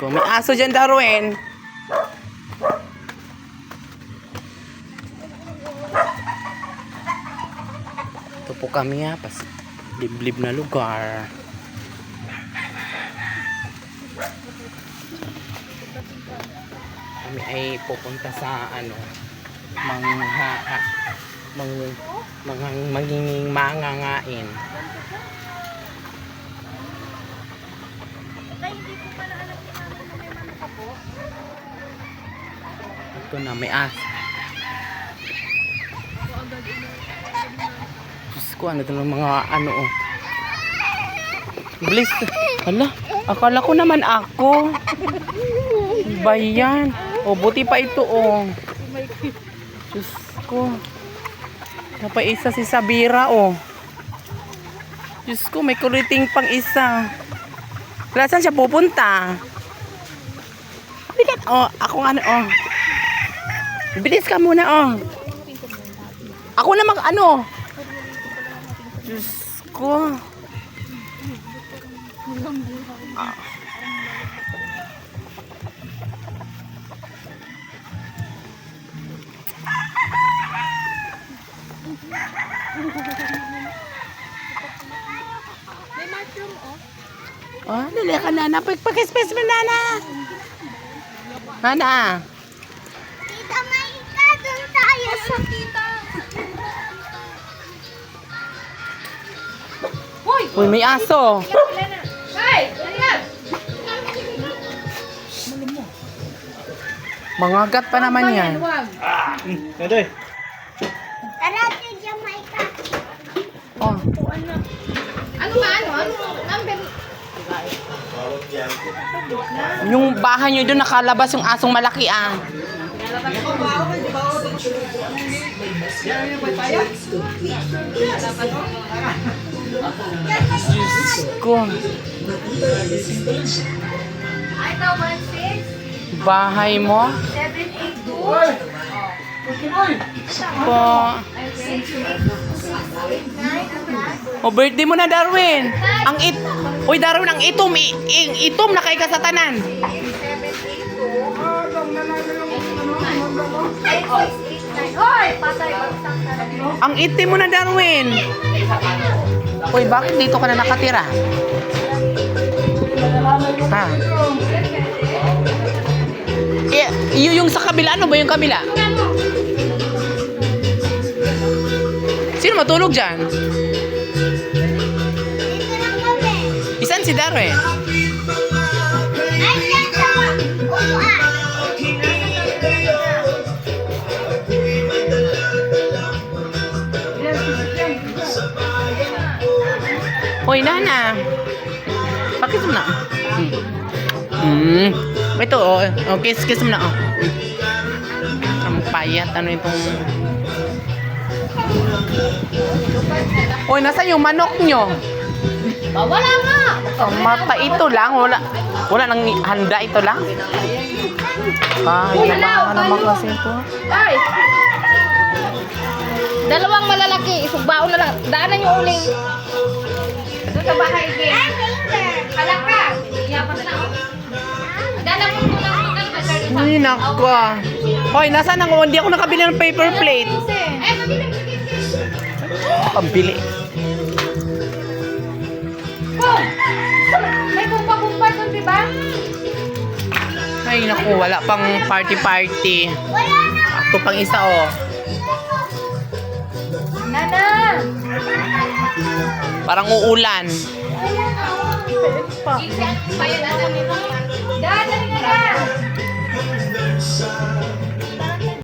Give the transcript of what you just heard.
ko. May aso dyan, Darwin. Ito po kami ha, pas liblib na lugar. Kami ay pupunta sa ano, mangha, mang, mang, magiging mangangain. Ito na, may as. Diyos ko, ano ito ng mga ano oh. Bliss. Hala, akala ko naman ako. Ba yan? O, buti pa ito oh. Diyos ko. Napaisa si Sabira oh. Diyos ko, may kuriting pang isa. Wala saan siya pupunta? Bigat, oh, ako nga, ano, oh. Bilis ka muna, oh. Ako na mag, ano. Diyos ko. Ah. Oh, dali ka na. Napagpag-space mo, Nana. Nana. Tita Maika, doon tayo sa tita. Uy, may aso. Mangagat pa naman yan. Nandoy. Tara, Tita Maika. Oh, Ano ba? Ano? Ano? Yung bahay nyo doon nakalabas yung asong malaki ah. Diyos ko. Ay, ito, 1, 6, Bahay mo? 7, 8, 2. Po. O birthday mo na Darwin. Ang it Uy Darwin, ang itom i- itom na kay kasatanan. 7, 8, 2. 8, 6, 8, 9. Hoy! Patay, bagsak ka na. Ang itim mo na Darwin. Uy, bakit dito ka na nakatira? Ha? Eh, yung sa kabila. Ano ba yung kabila? Sino matulog dyan? Si Darwin? Hoy, Nana. Bakit mo na? Hmm. Ito, oh. oh kiss, kiss mo na, oh. Ang payat. Ano itong... Hoy, nasa yung manok nyo? Wala nga! Ang mata ito lang. Wala, wala nang handa ito lang. Ay, naman naman kasi ito. Ay! Dalawang malalaki. Isugbaon na lang. Daanan yung uling. Doon sa bahay, Gay. Halak ka! Iyapan na ako. Dala mo muna ako ng kasal. Ay, nako. Hoy, nasaan ako? Hindi ako nakabili ng paper plate. Eh, mabili mo. Pambili. Naku, wala pang party-party. Ito pang isa, oh. Nana! Parang uulan. Dad, dali na!